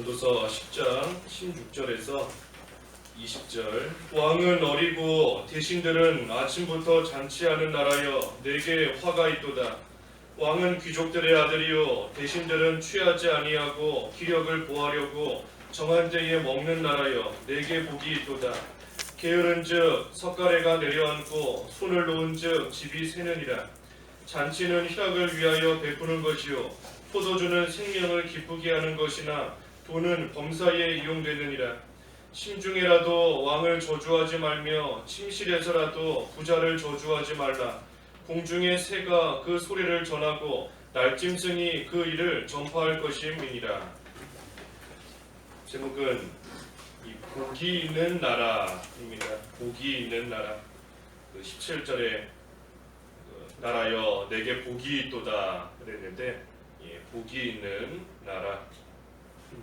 전도서 10장 16절에서 20절. 왕은 어리고 대신들은 아침부터 잔치하는 나라여 내게 화가 있도다. 왕은 귀족들의 아들이요 대신들은 취하지 아니하고 기력을 보하려고 정한 때에 먹는 나라여 내게 복이 있도다. 게으른즉 석가래가 내려앉고 손을 놓은즉 집이 새느니라. 잔치는 희락을 위하여 베푸는 것이요 포도주는 생명을 기쁘게 하는 것이나 돈은 범사에 이용되느니라. 심중에라도 왕을 저주하지 말며 침실에서라도 부자를 저주하지 말라. 공중의 새가 그 소리를 전하고 날짐승이 그 일을 전파할 것임이니라. 제목은 이 복이 있는 나라입니다. 복이 있는 나라. 그 17절에 나라여 내게 복이 있도다 그랬는데 예, 복이 있는 나라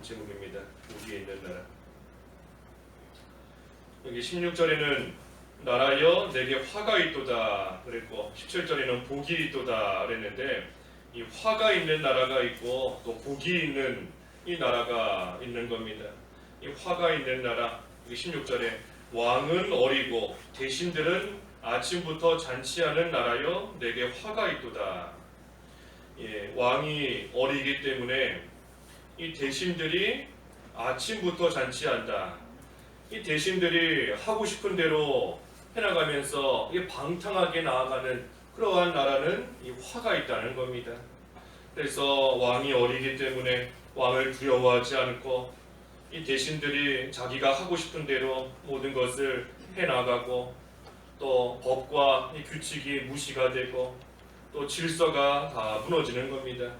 제목입니다. 복이 있는 나라. 여기 16절에는 나라여 내게 화가 있도다 그랬고 17절에는 복이 있도다 그랬는데 이 화가 있는 나라가 있고 또 복이 있는 이 나라가 있는 겁니다. 이 화가 있는 나라 여기 16절에 왕은 어리고 대신들은 아침부터 잔치하는 나라여 내게 화가 있도다. 예, 왕이 어리기 때문에 이 대신들이 아침부터 잔치한다. 이 대신들이 하고 싶은 대로 해나가면서 이 방탕하게 나아가는 그러한 나라는 이 화가 있다는 겁니다. 그래서 왕이 어리기 때문에 왕을 두려워하지 않고 이 대신들이 자기가 하고 싶은 대로 모든 것을 해나가고 또 법과 이 규칙이 무시가 되고 또 질서가 다 무너지는 겁니다.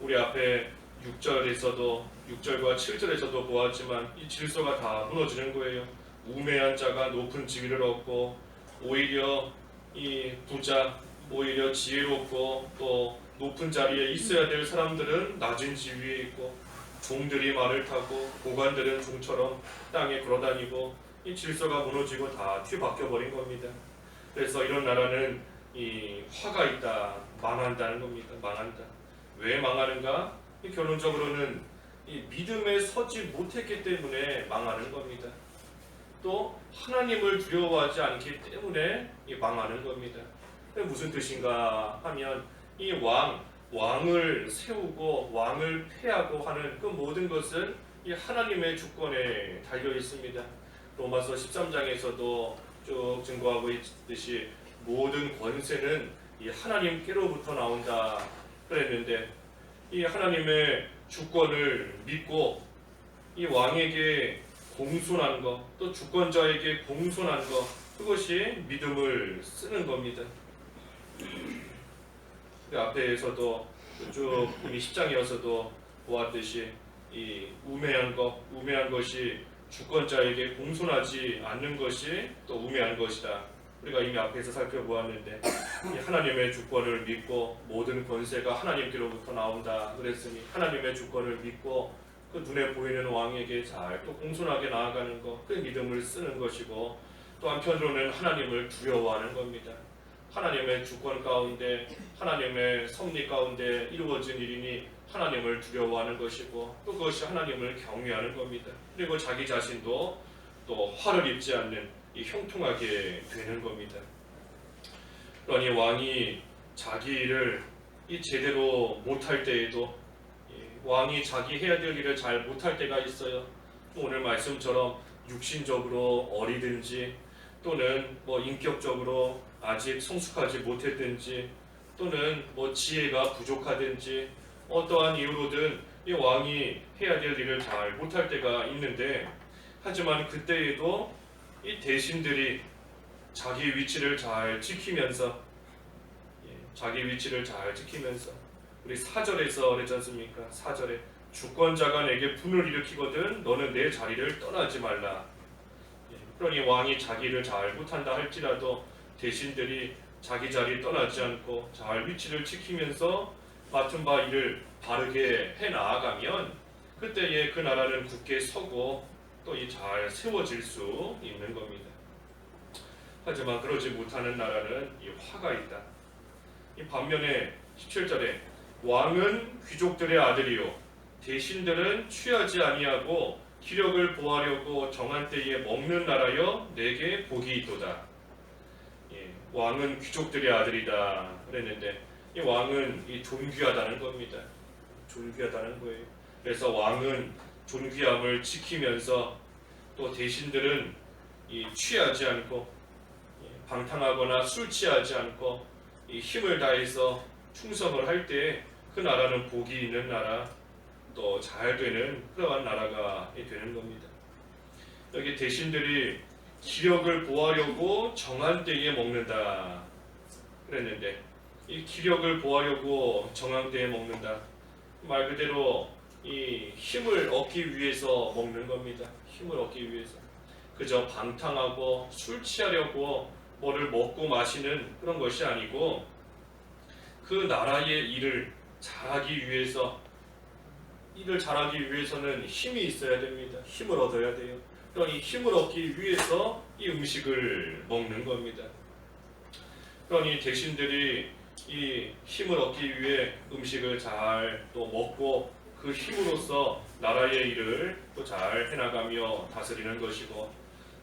우리 앞에 6절에서도 6절과 7절에서도 보았지만 이 질서가 다 무너지는 거예요. 우매한 자가 높은 지위를 얻고 오히려 이 부자 오히려 지혜롭고 또 높은 자리에 있어야 될 사람들은 낮은 지위에 있고 종들이 말을 타고 고관들은 종처럼 땅에 걸어다니고 이 질서가 무너지고 다 뒤바뀌어 버린 겁니다. 그래서 이런 나라는 이 화가 있다, 망한다는 겁니다. 망한다. 왜 망하는가? 이 결론적으로는 이 믿음에 서지 못했기 때문에 망하는 겁니다. 또 하나님을 두려워하지 않기 때문에 이 망하는 겁니다. 무슨 뜻인가 하면 이 왕, 왕을 세우고 왕을 폐하고 하는 그 모든 것은 이 하나님의 주권에 달려 있습니다. 로마서 13장에서도 쭉 증거하고 있듯이 모든 권세는 이 하나님께로부터 나온다 그랬는데 이 하나님의 주권을 믿고 이 왕에게 공손한 것, 또 주권자에게 공손한 것, 그것이 믿음을 쓰는 겁니다. 그 앞에서도 쭉 이미 10장이어서도 보았듯이 이 우매한 것, 우매한 것이 주권자에게 공손하지 않는 것이 또 우매한 것이다. 우리가 이미 앞에서 살펴보았는데 이 하나님의 주권을 믿고 모든 권세가 하나님께로부터 나온다 그랬으니 하나님의 주권을 믿고 그 눈에 보이는 왕에게 잘 또 공손하게 나아가는 것, 그 믿음을 쓰는 것이고 또 한편으로는 하나님을 두려워하는 겁니다. 하나님의 주권 가운데 하나님의 섭리 가운데 이루어진 일이니 하나님을 두려워하는 것이고 또 그것이 하나님을 경외하는 겁니다. 그리고 자기 자신도 또 화를 입지 않는 이 형통하게 되는 겁니다. 그러니 왕이 자기 일을 이 제대로 못할 때에도 이 왕이 자기 해야 될 일을 잘 못할 때가 있어요. 오늘 말씀처럼 육신적으로 어리든지 또는 뭐 인격적으로 아직 성숙하지 못했든지 또는 뭐 지혜가 부족하든지 어떠한 이유로든 이 왕이 해야 될 일을 잘 못할 때가 있는데 하지만 그때에도 이 대신들이 자기 위치를 잘 지키면서 예, 자기 위치를 잘 지키면서 우리 사절에서 그랬지 않습니까? 사절에 주권자가 내게 분을 일으키거든 너는 내 자리를 떠나지 말라. 예, 그러니 왕이 자기를 잘 못한다 할지라도 대신들이 자기 자리 떠나지 않고 잘 위치를 지키면서 맡은 바 일을 바르게 해 나아가면 그때에 그 나라는 굳게 서고 또 이 잘 세워질 수 있는 겁니다. 하지만 그러지 못하는 나라는 이 화가 있다. 이 반면에 17절에 왕은 귀족들의 아들이요 대신들은 취하지 아니하고 기력을 보하려고 정한 때에 먹는 나라여 내게 복이 있도다. 예, 왕은 귀족들의 아들이다 그랬는데 이 왕은 이 존귀하다는 겁니다. 존귀하다는 거예요. 그래서 왕은 존귀함을 지키면서 또 대신들은 이 취하지 않고 예, 방탕하거나 술 취하지 않고 이 힘을 다해서 충성을 할 때 그 나라는 복이 있는 나라 또 잘 되는 그러한 나라가 되는 겁니다. 여기 대신들이 기력을 보하려고 정한 때에 먹는다 그랬는데 이 기력을 보하려고 정한 때에 먹는다 말 그대로 이 힘을 얻기 위해서 먹는 겁니다. 힘을 얻기 위해서 그저 방탕하고 술 취하려고 뭐를 먹고 마시는 그런 것이 아니고 그 나라의 일을 잘하기 위해서 일을 잘하기 위해서는 힘이 있어야 됩니다. 힘을 얻어야 돼요. 그러니 힘을 얻기 위해서 이 음식을 먹는 겁니다. 그러니 대신들이 이 힘을 얻기 위해 음식을 잘 또 먹고 그 힘으로써 나라의 일을 또 잘 해나가며 다스리는 것이고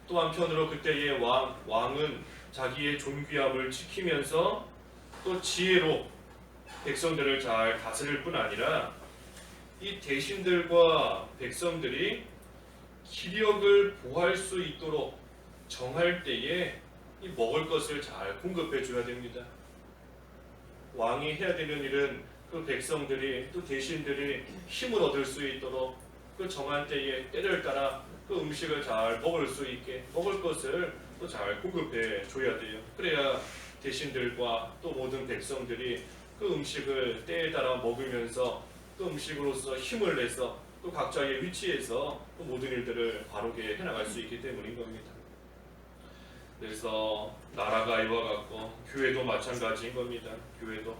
또 한편으로 그때의 왕 왕은 자기의 존귀함을 지키면서 또 지혜로 백성들을 잘 다스릴 뿐 아니라 이 대신들과 백성들이 기력을 보할 수 있도록 정할 때에 이 먹을 것을 잘 공급해 줘야 됩니다. 왕이 해야 되는 일은 그 백성들이 또 대신들이 힘을 얻을 수 있도록 그 정한 때에 때를 따라 그 음식을 잘 먹을 수 있게 먹을 것을 또 잘 공급해 줘야 돼요. 그래야 대신들과 또 모든 백성들이 그 음식을 때에 따라 먹으면서 그 음식으로서 힘을 내서 또 각자의 위치에서 그 모든 일들을 바르게 해나갈 수 있기 때문인 겁니다. 그래서 나라가 이와 같고 교회도 마찬가지인 겁니다. 교회도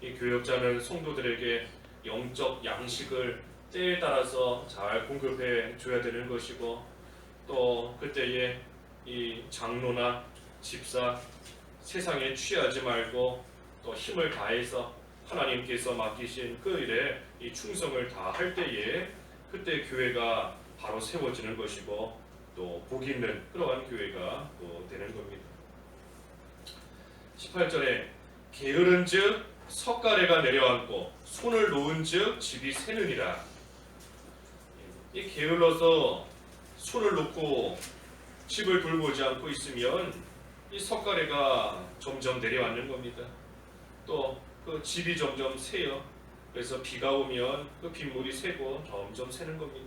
이 교역자는 성도들에게 영적 양식을 때에 따라서 잘 공급해 줘야 되는 것이고 또 그때에 이 장로나 집사 세상에 취하지 말고 또 힘을 다해서 하나님께서 맡기신 그 일에 이 충성을 다할 때에 그때 교회가 바로 세워지는 것이고 또복 있는 그러한 교회가 또 되는 겁니다. 18절에 게으른즉 석가래가 내려앉고 손을 놓은즉 집이 새느니라. 이 게을러서 손을 놓고 집을 돌보지 않고 있으면 이 석가래가 점점 내려앉는 겁니다. 또 그 집이 점점 새요. 그래서 비가 오면 그 빗물이 새고 점점 새는 겁니다.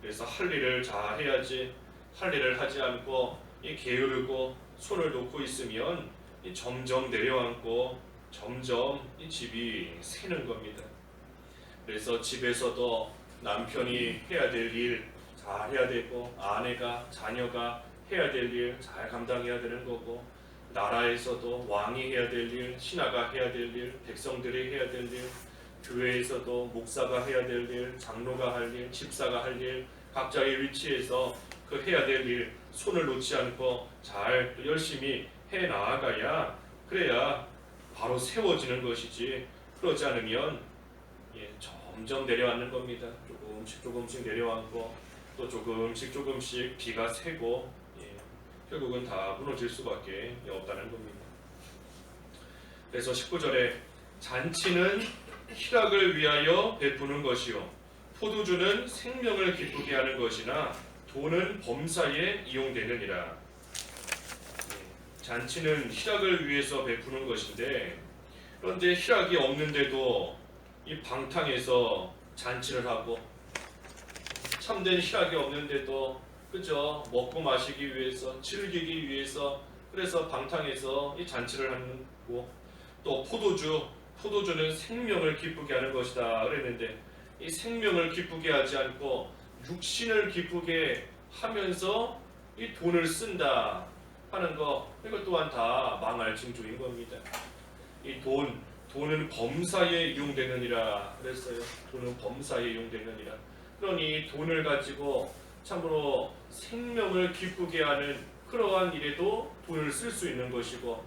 그래서 할 일을 잘 해야지 할 일을 하지 않고 이 게으르고 손을 놓고 있으면 이 점점 내려앉고 점점 이 집이 새는 겁니다. 그래서 집에서도 남편이 해야 될 일 잘 해야 되고 아내가 자녀가 해야 될 일 잘 감당해야 되는 거고 나라에서도 왕이 해야 될 일, 신하가 해야 될 일, 백성들이 해야 될 일, 교회에서도 목사가 해야 될 일, 장로가 할 일, 집사가 할 일, 각자의 위치에서 그 해야 될 일 손을 놓지 않고 잘 열심히 해 나아가야 그래야 바로 세워지는 것이지 그러지 않으면 예, 점점 내려앉는 겁니다. 조금씩 조금씩 내려앉고 또 조금씩 조금씩 비가 새고 예, 결국은 다 무너질 수밖에 없다는 겁니다. 그래서 19절에 잔치는 희락을 위하여 베푸는 것이요 포도주는 생명을 기쁘게 하는 것이나 돈은 범사에 이용되느니라. 예, 잔치는 희락을 위해서 베푸는 것인데 그런데 희락이 없는데도 이 방탕에서 잔치를 하고 참된 희락이 없는데도 그저 먹고 마시기 위해서 즐기기 위해서 그래서 방탕에서 이 잔치를 하는 거고 또 포도주 포도주는 생명을 기쁘게 하는 것이다 그랬는데 이 생명을 기쁘게 하지 않고 육신을 기쁘게 하면서 이 돈을 쓴다 하는 거 이것 또한 다 망할 징조인 겁니다. 이 돈 돈은 범사에 이용되느니라 그랬어요. 돈은 범사에 이용되느니라. 그러니 돈을 가지고 참으로 생명을 기쁘게 하는 그러한 일에도 돈을 쓸 수 있는 것이고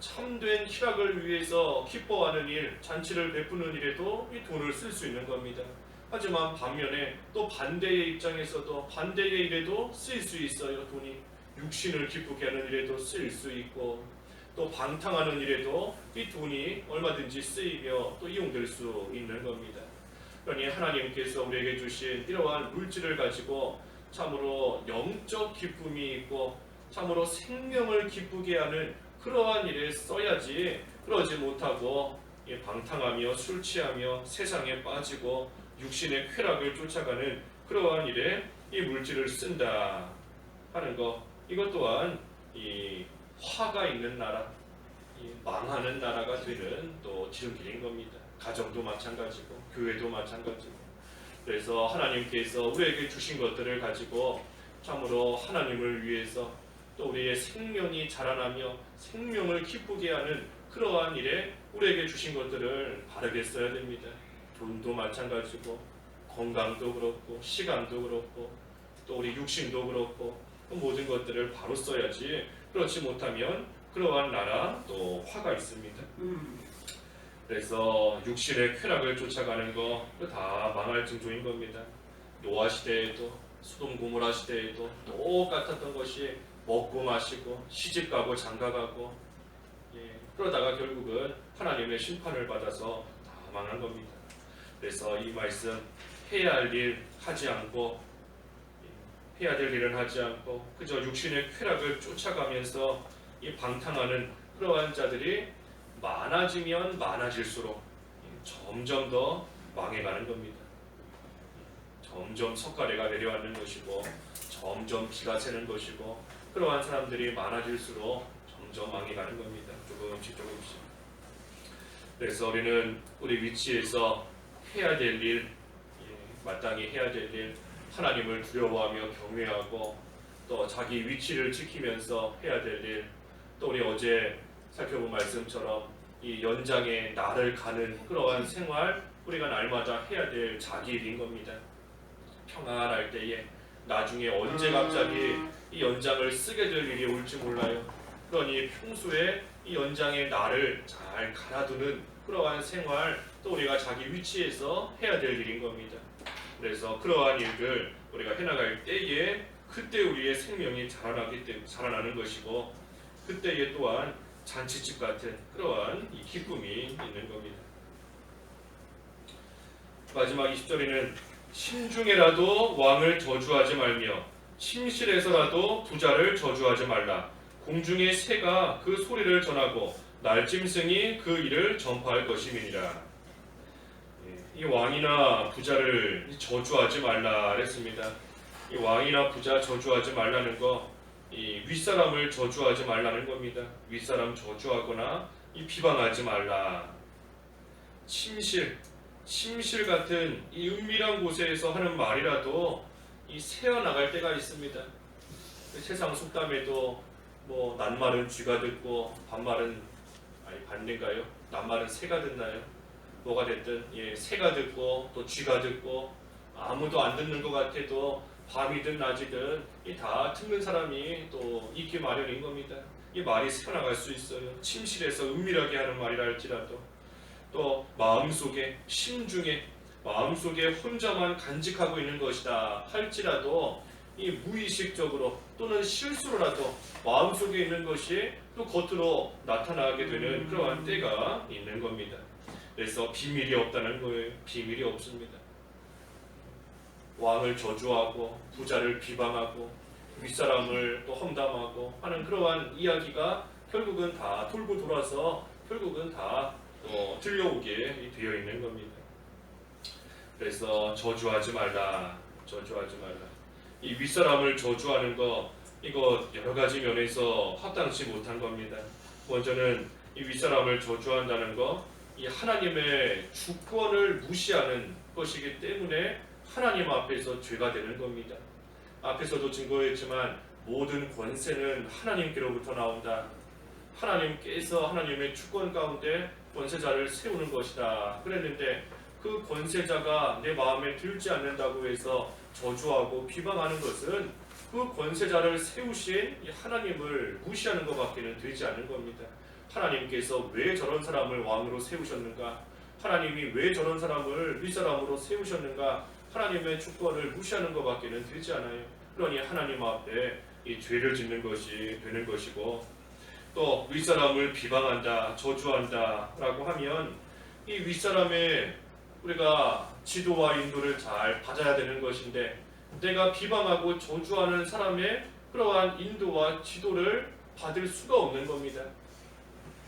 참된 희락을 위해서 기뻐하는 일, 잔치를 베푸는 일에도 이 돈을 쓸 수 있는 겁니다. 하지만 반면에 또 반대의 입장에서도 반대의 일에도 쓰일 수 있어요. 돈이 육신을 기쁘게 하는 일에도 쓰일 수 있고 또 방탕하는 일에도 이 돈이 얼마든지 쓰이며 또 이용될 수 있는 겁니다. 그러니 하나님께서 우리에게 주신 이러한 물질을 가지고 참으로 영적 기쁨이 있고 참으로 생명을 기쁘게 하는 그러한 일에 써야지 그러지 못하고 이 방탕하며 술 취하며 세상에 빠지고 육신의 쾌락을 쫓아가는 그러한 일에 이 물질을 쓴다 하는 것 이것 또한 이 화가 있는 나라 이 망하는 나라가 되는 또 지름길인 겁니다. 가정도 마찬가지고 교회도 마찬가지고 그래서 하나님께서 우리에게 주신 것들을 가지고 참으로 하나님을 위해서 또 우리의 생명이 자라나며 생명을 기쁘게 하는 그러한 일에 우리에게 주신 것들을 바르게 써야 됩니다. 돈도 마찬가지고 건강도 그렇고 시간도 그렇고 또 우리 육신도 그렇고 그 모든 것들을 바로 써야지 그렇지 못하면 그러한 나라 또 화가 있습니다. 그래서 육신의 쾌락을 쫓아가는 거 다 망할 징조인 겁니다. 노아 시대에도 수동 고모라 시대에도 똑같았던 것이 먹고 마시고 시집 가고 장가 가고 예, 그러다가 결국은 하나님의 심판을 받아서 다 망한 겁니다. 그래서 이 말씀 해야 할 일 하지 않고 예, 해야 될 일은 하지 않고 그저 육신의 쾌락을 쫓아가면서 이 방탕하는 그러한 자들이 많아지면 많아질수록 점점 더 망해가는 겁니다. 점점 석가래가 내려앉는 것이고 점점 비가 새는 것이고 그러한 사람들이 많아질수록 점점 망해가는 겁니다. 조금씩 조금씩. 그래서 우리는 우리 위치에서 해야 될 일, 예, 마땅히 해야 될 일, 하나님을 두려워하며 경외하고 또 자기 위치를 지키면서 해야 될 일, 또 우리 어제 살펴본 말씀처럼 이 연장에 나를 가는 그러한 생활 우리가 날마다 해야 될 자기 일인 겁니다. 평안할 때에 나중에 언제 갑자기 이 연장을 쓰게 될 일이 올지 몰라요. 그러니 평소에 이 연장에 나를 잘 갈아두는 그러한 생활 또 우리가 자기 위치에서 해야 될 일인 겁니다. 그래서 그러한 일들 우리가 해나갈 때에 그때 우리의 생명이 자라나기 때문에 자라나는 것이고 그때에 또한 잔치집 같은 그러한 이 기쁨이 있는 겁니다. 마지막 20절에는 심중에라도 왕을 저주하지 말며 침실에서라도 부자를 저주하지 말라. 공중의 새가 그 소리를 전하고 날짐승이 그 일을 전파할 것임이니라. 예, 이 왕이나 부자를 저주하지 말라 그랬습니다. 이 왕이나 부자 저주하지 말라는 거, 이 윗사람을 저주하지 말라는 겁니다. 윗사람 저주하거나 이 비방하지 말라. 침실, 침실 같은 이 은밀한 곳에서 하는 말이라도 이 새어 나갈 때가 있습니다. 세상 속담에도 뭐 낱말은 쥐가 듣고 반말은 아니 반대인가요? 낱말은 새가 듣나요? 뭐가 됐든 예 새가 듣고 또 쥐가 듣고 아무도 안 듣는 것 같아도 밤이든 낮이든 이 다 듣는 사람이 또 있기 마련인 겁니다. 이 말이 새어나갈 수 있어요. 침실에서 은밀하게 하는 말이라 할지라도 또 마음속에 심중에 마음속에 혼자만 간직하고 있는 것이다 할지라도 이 무의식적으로 또는 실수로라도 마음속에 있는 것이 또 겉으로 나타나게 되는 그러한 때가 있는 겁니다. 그래서 비밀이 없다는 거예요. 비밀이 없습니다. 왕을 저주하고 부자를 비방하고 윗사람을 또 험담하고 하는 그러한 이야기가 결국은 다 돌고 돌아서 결국은 다또 들려오게 되어 있는 겁니다. 그래서 저주하지 말라, 저주하지 말라. 이 윗사람을 저주하는 거 이거 여러 가지 면에서 합당치 못한 겁니다. 먼저는 이 윗사람을 저주한다는 거, 이 하나님의 주권을 무시하는 것이기 때문에 하나님 앞에서 죄가 되는 겁니다. 앞에서도 증거했지만 모든 권세는 하나님께로부터 나온다. 하나님께서 하나님의 주권 가운데 권세자를 세우는 것이다. 그랬는데 그 권세자가 내 마음에 들지 않는다고 해서 저주하고 비방하는 것은 그 권세자를 세우신 이 하나님을 무시하는 것밖에는 되지 않는 겁니다. 하나님께서 왜 저런 사람을 왕으로 세우셨는가? 하나님이 왜 저런 사람을 윗사람으로 세우셨는가 하나님의 주권을 무시하는 것밖에는 되지 않아요. 그러니 하나님 앞에 이 죄를 짓는 것이 되는 것이고 또 윗사람을 비방한다, 저주한다라고 하면 이 윗사람의 우리가 지도와 인도를 잘 받아야 되는 것인데 내가 비방하고 저주하는 사람의 그러한 인도와 지도를 받을 수가 없는 겁니다.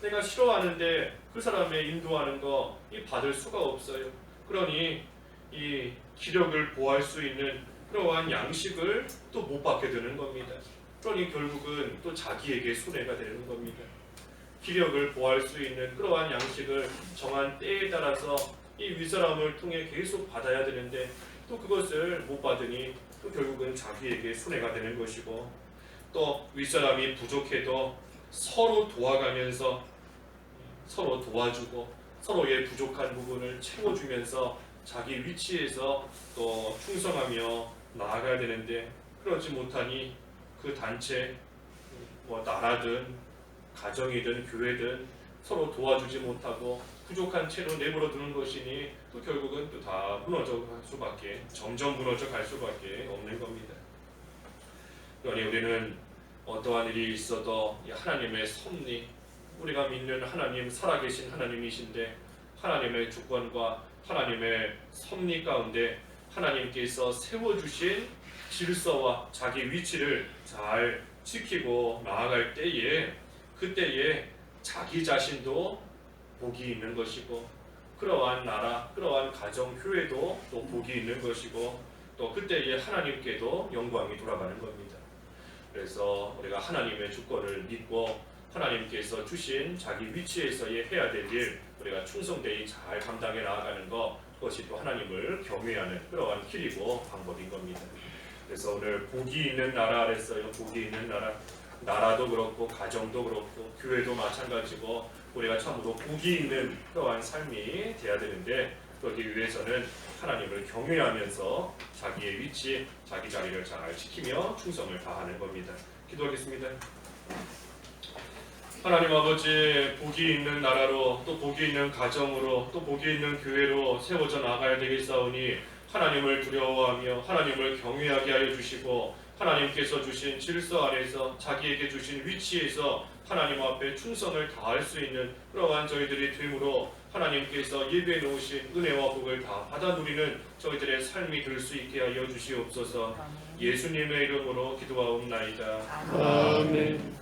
내가 싫어하는데 그 사람의 인도하는 거 이 받을 수가 없어요. 그러니 이 기력을 보호할 수 있는 그러한 양식을 또 못 받게 되는 겁니다. 그러니 결국은 또 자기에게 손해가 되는 겁니다. 기력을 보호할 수 있는 그러한 양식을 정한 때에 따라서 이 윗사람을 통해 계속 받아야 되는데 또 그것을 못 받으니 또 결국은 자기에게 손해가 되는 것이고 또 윗사람이 부족해도 서로 도와가면서 서로 도와주고 서로의 부족한 부분을 채워주면서 자기 위치에서 또 충성하며 나아가야 되는데 그러지 못하니 그 단체 뭐 나라든 가정이든 교회든 서로 도와주지 못하고 부족한 채로 내버려 두는 것이니 또 결국은 또 다 무너져 갈 수밖에 점점 무너져 갈 수밖에 없는 겁니다. 그러니 우리는 어떠한 일이 있어도 이 하나님의 섭리 우리가 믿는 하나님 살아계신 하나님이신데 하나님의 주권과 하나님의 섭리 가운데 하나님께서 세워주신 질서와 자기 위치를 잘 지키고 나아갈 때에 그때에 자기 자신도 복이 있는 것이고 그러한 나라, 그러한 가정, 교회도 또 복이 있는 것이고 또 그때에 하나님께도 영광이 돌아가는 겁니다. 그래서 우리가 하나님의 주권을 믿고 하나님께서 주신 자기 위치에서의 해야 될 일 우리가 충성되이 잘 감당해 나아가는 것 그것이 또 하나님을 경외하는 그러한 길이고 방법인 겁니다. 그래서 오늘 복이 있는 나라 그랬어요. 복이 있는 나라. 나라도 그렇고 가정도 그렇고 교회도 마찬가지고 우리가 참으로 복이 있는 그러한 삶이 돼야 되는데 그러기 위해서는 하나님을 경외하면서 자기의 위치, 자기 자리를 잘 지키며 충성을 다하는 겁니다. 기도하겠습니다. 하나님 아버지 복이 있는 나라로 또 복이 있는 가정으로 또 복이 있는 교회로 세워져 나가야 되겠사오니 하나님을 두려워하며 하나님을 경외하게 하여 주시고 하나님께서 주신 질서 안에서 자기에게 주신 위치에서 하나님 앞에 충성을 다할 수 있는 그러한 저희들이 됨으로 하나님께서 예배해 놓으신 은혜와 복을 다 받아 누리는 저희들의 삶이 될 수 있게 하여 주시옵소서 예수님의 이름으로 기도하옵나이다. 아멘.